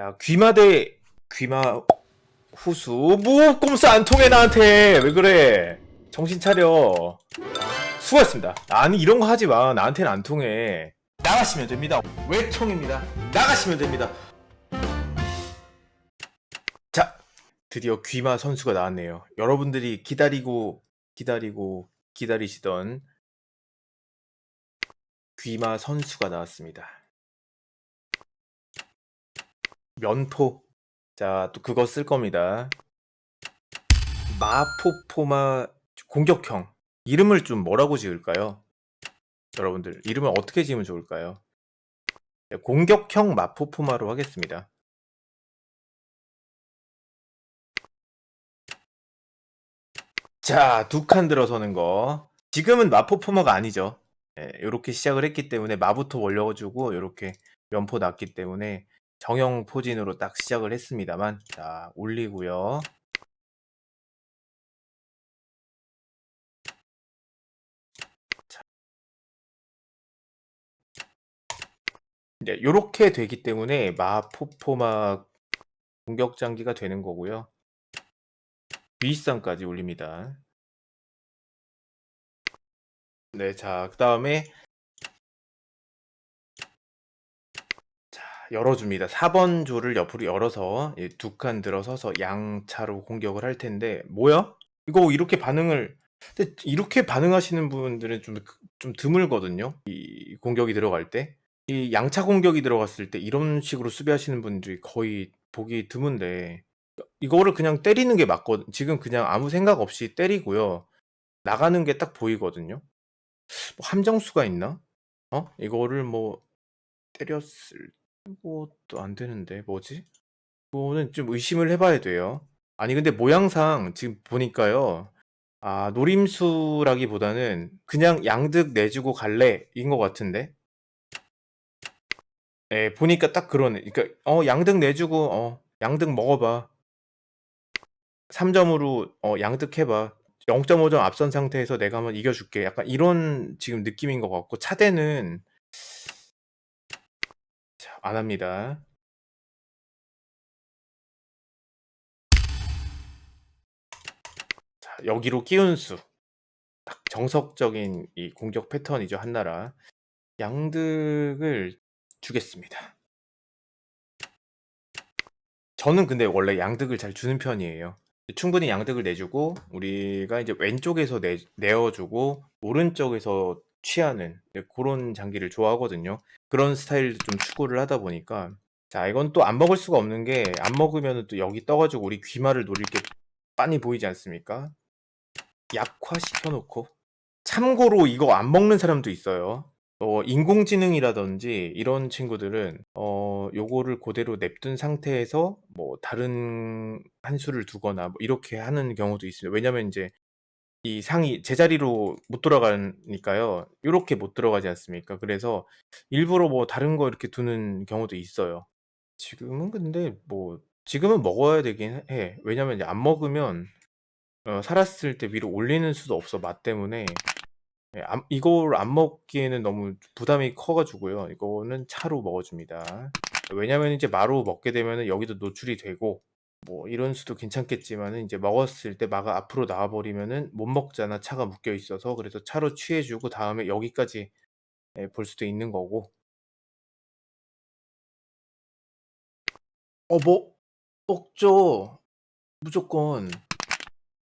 야, 귀마 대 귀마 후수. 뭐 꼼수 안 통해 나한테. 왜 그래? 정신 차려. 수고했습니다. 아니 이런 거 하지 마. 나한테는 안 통해. 나가시면 됩니다. 왜 통입니다. 나가시면 됩니다. 자 드디어 귀마 선수가 나왔네요. 여러분들이 기다리고 기다리고 기다리시던 귀마 선수가 나왔습니다 면포 자, 또 그거 쓸 겁니다. 마포포마 공격형. 이름을 좀 뭐라고 지을까요? 여러분들, 이름을 어떻게 지으면 좋을까요? 네, 공격형 마포포마로 하겠습니다. 자, 두 칸 들어서는 거. 지금은 마포포마가 아니죠. 이렇게 시작을 했기 때문에 마부터 올려주고 이렇게 면포 났기 때문에 정형 포진으로 딱 시작을 했습니다만 자 올리고요. 이제 요렇게 되기 때문에 마포포마 공격 장기가 되는 거고요. 비상까지 올립니다. 네 자 그 다음에 열어줍니다. 4번 조를 옆으로 열어서 두 칸 들어서서 양차로 공격을 할 텐데 뭐야? 이거 이렇게 반응을 근데 이렇게 반응하시는 분들은 좀, 좀 드물거든요. 이 공격이 들어갈 때. 이 양차 공격이 들어갔을 때 이런 식으로 수비하시는 분들이 거의 보기 드문데 이거를 그냥 때리는 게 맞거든. 지금 그냥 아무 생각 없이 때리고요. 나가는 게 딱 보이거든요. 뭐 함정수가 있나? 어? 이거를 뭐 때렸을 이것도 안 되는데 뭐지? 이거는 좀 의심을 해봐야 돼요. 아니 근데 모양상 지금 보니까요. 아 노림수라기보다는 그냥 양득 내주고 갈래인 것 같은데. 예, 보니까 딱 그러네. 그러니까 어 양득 내주고 어 양득 먹어봐. 3점으로 어 양득 해봐. 0.5점 앞선 상태에서 내가 한번 이겨줄게. 약간 이런 지금 느낌인 것 같고 차대는 안 합니다. 자, 여기로 끼운 수. 딱 정석적인 이 공격 패턴이죠, 한나라. 양득을 주겠습니다. 저는 근데 원래 양득을 잘 주는 편이에요. 충분히 양득을 내주고 우리가 이제 왼쪽에서 내, 내어주고 오른쪽에서 취하는 그런 장기를 좋아하거든요. 그런 스타일도 좀 추구를 하다 보니까 자 이건 또 안 먹을 수가 없는 게 안 먹으면 또 여기 떠 가지고 우리 귀마를 노릴 게 빤히 보이지 않습니까? 약화시켜 놓고 참고로 이거 안 먹는 사람도 있어요. 어 인공지능이라든지 이런 친구들은 어 요거를 고대로 냅둔 상태에서 뭐 다른 한 수를 두거나 뭐 이렇게 하는 경우도 있습니다. 왜냐면 인제 이 상이 제자리로 못 돌아가니까요. 요렇게 못 들어가지 않습니까? 그래서 일부러 뭐 다른 거 이렇게 두는 경우도 있어요. 지금은 근데 뭐 지금은 먹어야 되긴 해. 왜냐면 이제 안 먹으면 어 살았을 때 위로 올리는 수도 없어 맛 때문에. 예 안 이걸 안 먹기에는 너무 부담이 커 가지고요. 이거는 차로 먹어 줍니다. 왜냐면 이제 마로 먹게 되면은 여기도 노출이 되고 뭐 이런 수도 괜찮겠지만은 이제 먹었을 때 마가 앞으로 나와 버리면은 못 먹잖아. 차가 묶여 있어서. 그래서 차로 취해 주고 다음에 여기까지 예 볼 수도 있는 거고. 어 뭐 먹죠. 무조건.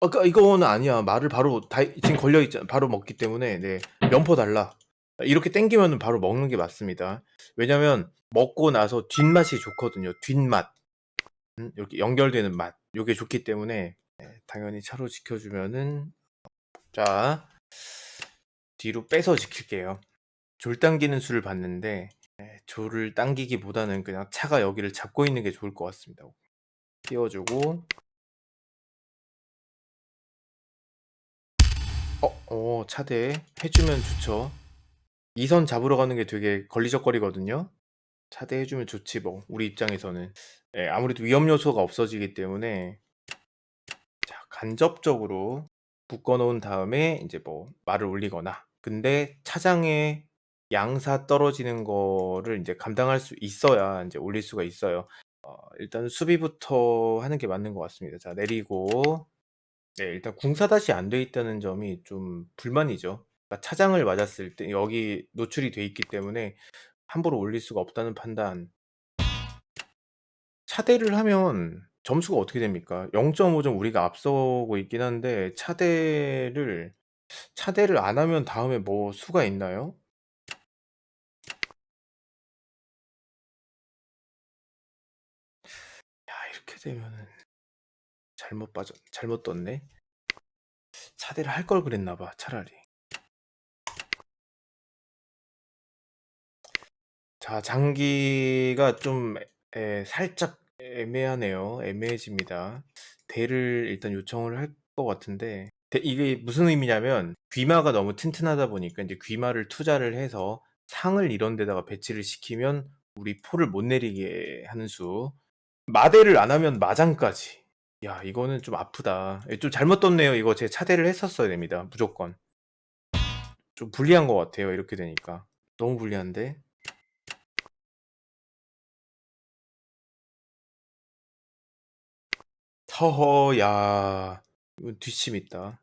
아 그러니까 이거는 아니야. 말을 바로 다 지금 걸려 있잖아. 바로 먹기 때문에 네. "면포 달라." 이렇게 땡기면은 바로 먹는 게 맞습니다. 왜냐면 먹고 나서 뒷맛이 좋거든요. 뒷맛. 음 이렇게 연결되는 맛. 요게 좋기 때문에 예 당연히 차로 지켜 주면은 자 뒤로 빼서 지킬게요. 졸 당기는 수를 봤는데 예 졸을 당기기보다는 그냥 차가 여기를 잡고 있는 게 좋을 것 같습니다. 띄워 주고 어 어 차대 해 주면 좋죠. 2선 잡으러 가는 게 되게 걸리적거리거든요. 차대해 주면 좋지 뭐 우리 입장에서는. 예 아무래도 위험 요소가 없어지기 때문에 자 간접적으로 묶어 놓은 다음에 인제 뭐 말을 올리거나 근데 차장에 양사 떨어지는 거를 인제 감당할 수 있어야 인제 올릴 수가 있어요. 어, 일단 수비부터 하는 게 맞는 것 같습니다. 자, 내리고. 네, 일단 궁사dat이 안 돼 있다는 점이 좀 불만이죠. 그러니까 차장을 맞았을 때 여기 노출이 돼 있기 때문에 함부로 올릴 수가 없다는 판단. 차대를 하면 점수가 어떻게 됩니까? 0.5점 우리가 앞서고 있긴 한데 차대를 차대를 안 하면 다음에 뭐 수가 있나요? 야, 이렇게 되면은 잘못 빠졌 잘못 떴네. 차대를 할 걸 그랬나 봐, 차라리. 자, 장기가 좀 에, 살짝 애매하네요. 애매해집니다. 대를 일단 요청을 할 것 같은데 대- 이게 무슨 의미냐면 귀마가 너무 튼튼하다 보니까 이제 귀마를 투자를 해서 상을 이런 데다가 배치를 시키면 우리 포를 못 내리게 하는 수. 마대를 안 하면 마장까지. 야, 이거는 좀 아프다. 예, 좀 잘못 떴네요. 이거 제 차대를 했었어야 됩니다. 무조건. 좀 불리한 것 같아요. 이렇게 되니까. 너무 불리한데. 허허, 야, 이건 뒷심 있다.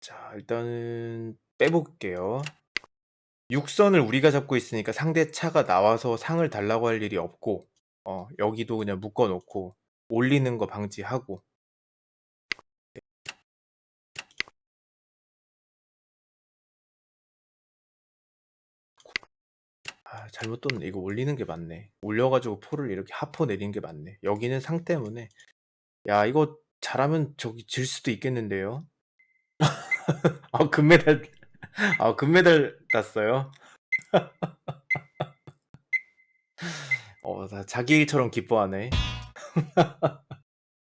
자, 일단은 빼볼게요. 육선을 우리가 잡고 있으니까 상대 차가 나와서 상을 달라고 할 일이 없고, 어, 여기도 그냥 묶어놓고, 올리는 거 방지하고. 아, 잘못 떴네. 이거 올리는 게 맞네. 올려가지고 포를 이렇게 하포 내리는 게 맞네. 여기는 상 때문에. 야, 이거 잘하면 저기 질 수도 있겠는데요? 아, 금메달, 아, 금메달 땄어요? 어, 나 자기 일처럼 기뻐하네.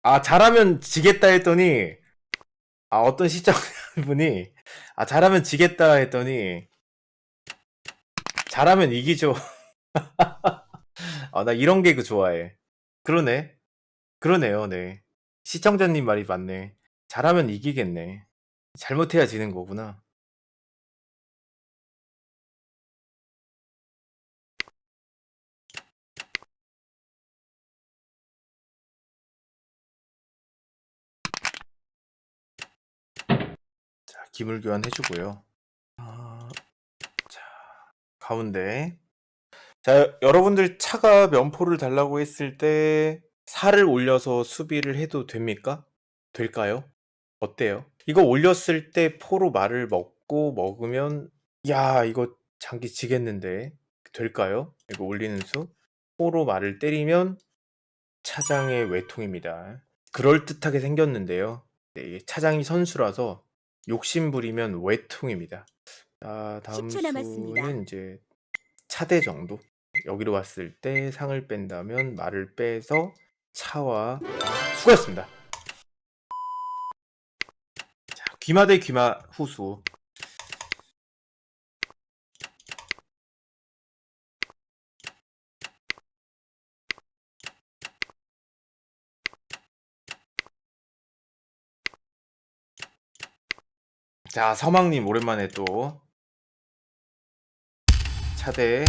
아, 잘하면 지겠다 했더니, 아, 어떤 시청자분이, 아, 잘하면 지겠다 했더니, 잘하면 이기죠. 아, 나 이런 개그 좋아해. 그러네. 그러네요, 네. 시청자님 말이 맞네. 잘하면 이기겠네. 잘못해야 지는 거구나. 자, 기물 교환 해주고요. 아, 자, 가운데. 자, 여러분들 차가 면포를 달라고 했을 때 살을 올려서 수비를 해도 됩니까? 될까요? 어때요? 이거 올렸을 때 포로 말을 먹고 먹으면 야, 이거 장기 지겠는데 될까요? 이거 올리는 수? 포로 말을 때리면 차장의 외통입니다. 그럴듯하게 생겼는데요. 네, 차장이 선수라서 욕심 부리면 외통입니다. 자, 다음 10초 남았습니다. 수는 이제 차대 정도. 여기로 왔을 때 상을 뺀다면 말을 빼서 차와 수고했습니다. 자, 귀마 대 귀마 후수. 자, 서망님 오랜만에 또 차대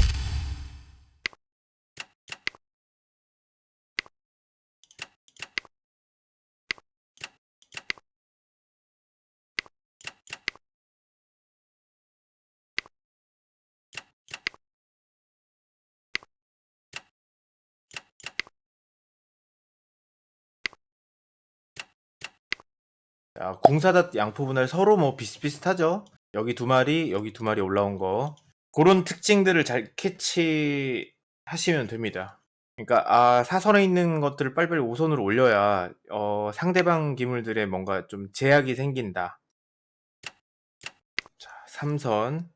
공사닷 양포 분할 서로 뭐 비슷비슷하죠. 여기 두 마리, 여기 두 마리 올라온 거. 그런 특징들을 잘 캐치하시면 됩니다. 그러니까 아, 사선에 있는 것들을 빨리빨리 5선으로 올려야 어, 상대방 기물들의 뭔가 좀 제약이 생긴다. 자, 3선.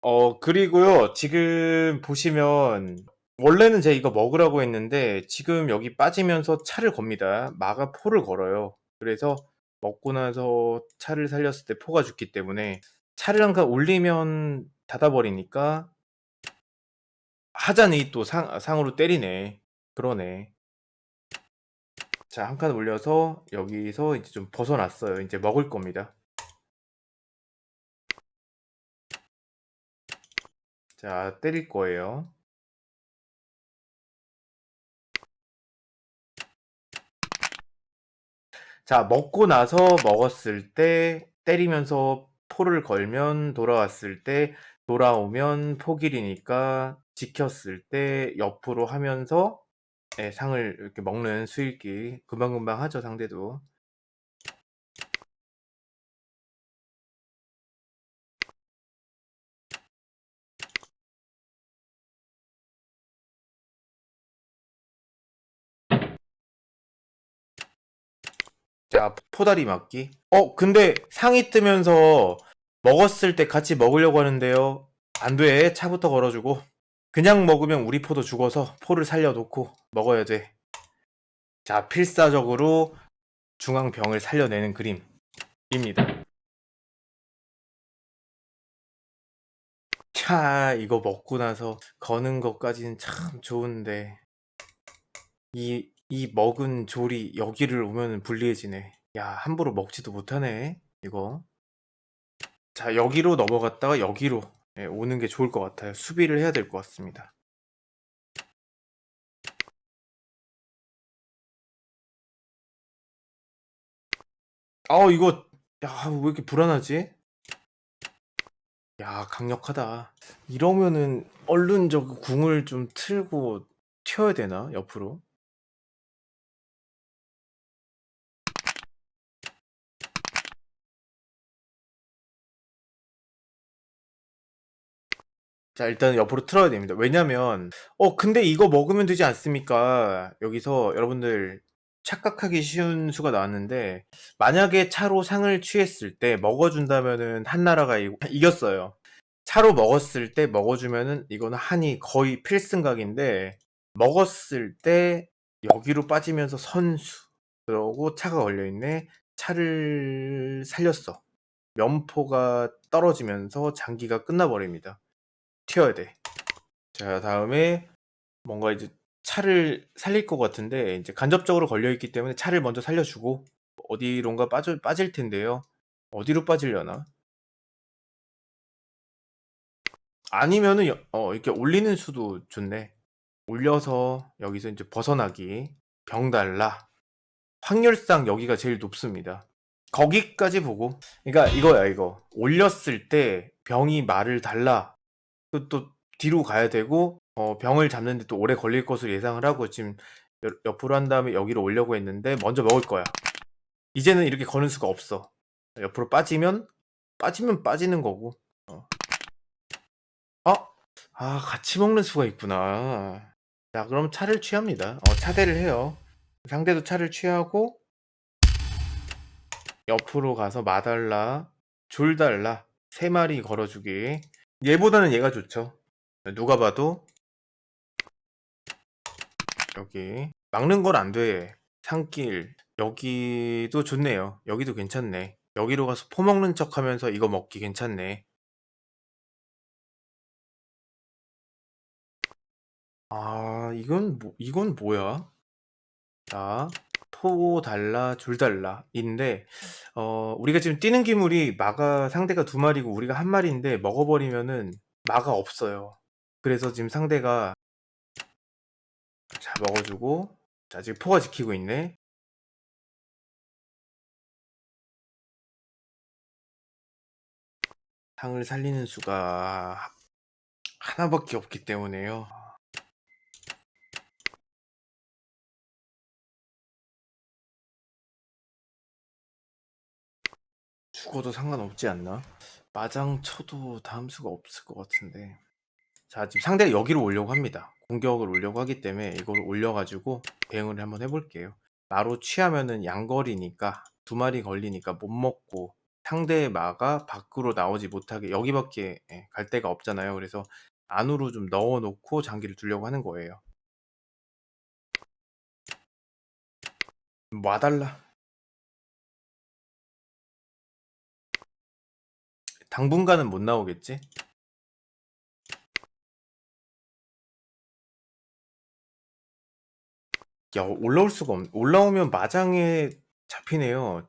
어, 그리고요. 지금 보시면 원래는 제가 이거 먹으라고 했는데 지금 여기 빠지면서 차를 겁니다. 마가 포를 걸어요. 그래서 먹고 나서 차를 살렸을 때 포가 죽기 때문에 차를 한칸 올리면 닫아버리니까 하자니 또 상, 상으로 때리네. 그러네. 자, 한 칸 올려서 여기서 이제 좀 벗어났어요. 이제 먹을 겁니다. 자, 때릴 거예요. 자, 먹고 나서 먹었을 때 때리면서 포를 걸면 돌아왔을 때 돌아오면 포길이니까 지켰을 때 옆으로 하면서 예, 상을 이렇게 먹는 수익기 금방금방 하죠 상대도 자 포다리 맞기? 어 근데 상이 뜨면서 먹었을 때 같이 먹으려고 하는데요. 안 돼. 차부터 걸어주고. 그냥 먹으면 우리 포도 죽어서 포를 살려놓고 먹어야 돼 자 필사적으로 중앙병을 살려내는 그림입니다. 차 이거 먹고 나서 거는 것까지는 참 좋은데. 이, 이 먹은 조리 여기를 오면 불리해지네. 야 함부로 먹지도 못하네 이거. 자 여기로 넘어갔다가 여기로 예, 오는 게 좋을 것 같아요. 수비를 해야 될 것 같습니다. 아 이거 야 왜 이렇게 불안하지? 야 강력하다. 이러면은 얼른 저그 궁을 좀 틀고 튀어야 되나 옆으로 자 일단 옆으로 틀어야 됩니다. 왜냐면 어 근데 이거 먹으면 되지 않습니까? 여기서 여러분들 착각하기 쉬운 수가 나왔는데 만약에 차로 상을 취했을 때 먹어준다면은 한나라가 이- 이겼어요. 차로 먹었을 때 먹어주면은 이거는 한이 거의 필승각인데 먹었을 때 여기로 빠지면서 선수. 그러고 차가 걸려있네. 차를 살렸어. 면포가 떨어지면서 장기가 끝나버립니다 튀어야 돼. 자, 다음에 뭔가 이제 차를 살릴 것 같은데 이제 간접적으로 걸려 있기 때문에 차를 먼저 살려주고 어디론가 빠져 빠질 텐데요. 어디로 빠지려나? 아니면은 여- 어 이렇게 올리는 수도 좋네. 올려서 여기서 이제 벗어나기 병 달라. 확률상 여기가 제일 높습니다. 거기까지 보고 그러니까 이거야 이거 올렸을 때 병이 말을 달라 또, 또 뒤로 가야 되고 어, 병을 잡는 데 또 오래 걸릴 것으로 예상을 하고 지금 여- 옆으로 한 다음에 여기로 오려고 했는데 먼저 먹을 거야. 이제는 이렇게 거는 수가 없어. 옆으로 빠지면 빠지면 빠지는 거고. 어. 어? 아 같이 먹는 수가 있구나. 자 그럼 차를 취합니다. 어, 차대를 해요. 상대도 차를 취하고 옆으로 가서 마달라, 줄달라 세 마리 걸어주기. 얘보다는 얘가 좋죠. 누가 봐도 여기 막는 건안 돼. 산길 여기도 좋네요. 여기도 괜찮네. 여기로 가서 포 먹는 척 하면서 이거 먹기 괜찮네. 아, 이건 뭐, 이건 뭐야? 자, 포 달라, 줄 달라. 인데, 어, 우리가 지금 뛰는 기물이 마가 상대가 두 마리고 우리가 한 마리인데 먹어 버리면은 마가 없어요. 그래서 지금 상대가 자, 먹어 주고. 자, 지금 포가 지키고 있네. 상을 살리는 수가 하나밖에 없기 때문에요. 죽어도 상관없지 않나? 마장 쳐도 다음 수가 없을 것 같은데. 자, 지금 상대가 여기로 오려고 합니다. 공격을 오려고 하기 때문에 이걸 올려가지고 대응을 한번 해볼게요. 마로 취하면은 양거리니까 두 마리 걸리니까 못 먹고 상대의 마가 밖으로 나오지 못하게 여기밖에 예, 갈 데가 없잖아요. 그래서 안으로 좀 넣어놓고 장기를 두려고 하는 거예요. 와달라. 당분간은 못 나오겠지? 야, 올라올 수가 없, 올라오면 마장에 잡히네요.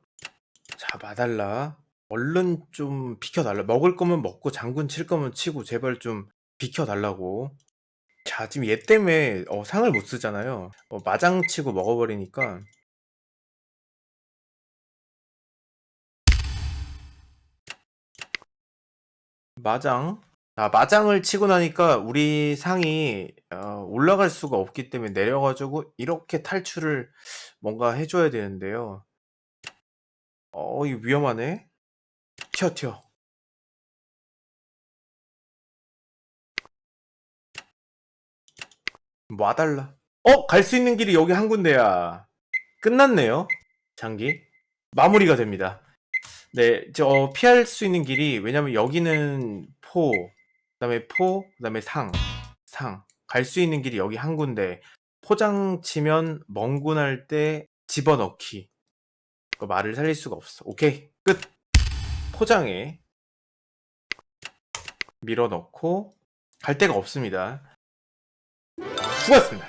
자, 마달라. 얼른 좀 비켜달라. 먹을 거면 먹고 장군 칠 거면 치고 제발 좀 비켜달라고. 자, 지금 얘 때문에 어, 상을 못 쓰잖아요. 어, 마장 치고 먹어버리니까 마장. 아, 마장을 치고 나니까 우리 상이 어, 올라갈 수가 없기 때문에 내려가지고 이렇게 탈출을 뭔가 해줘야 되는데요. 어, 이거 위험하네. 튀어, 튀어. 와달라. 어, 갈 수 있는 길이 여기 한 군데야. 끝났네요. 장기. 마무리가 됩니다. 네, 저 피할 수 있는 길이 왜냐면 여기는 포, 그다음에 포, 그다음에 상, 상. 갈 수 있는 길이 여기 한 군데. 포장 치면 멍군할 때 집어넣기. 그 말을 살릴 수가 없어. 오케이, 끝. 포장에 밀어 넣고 갈 데가 없습니다. 수고하셨습니다.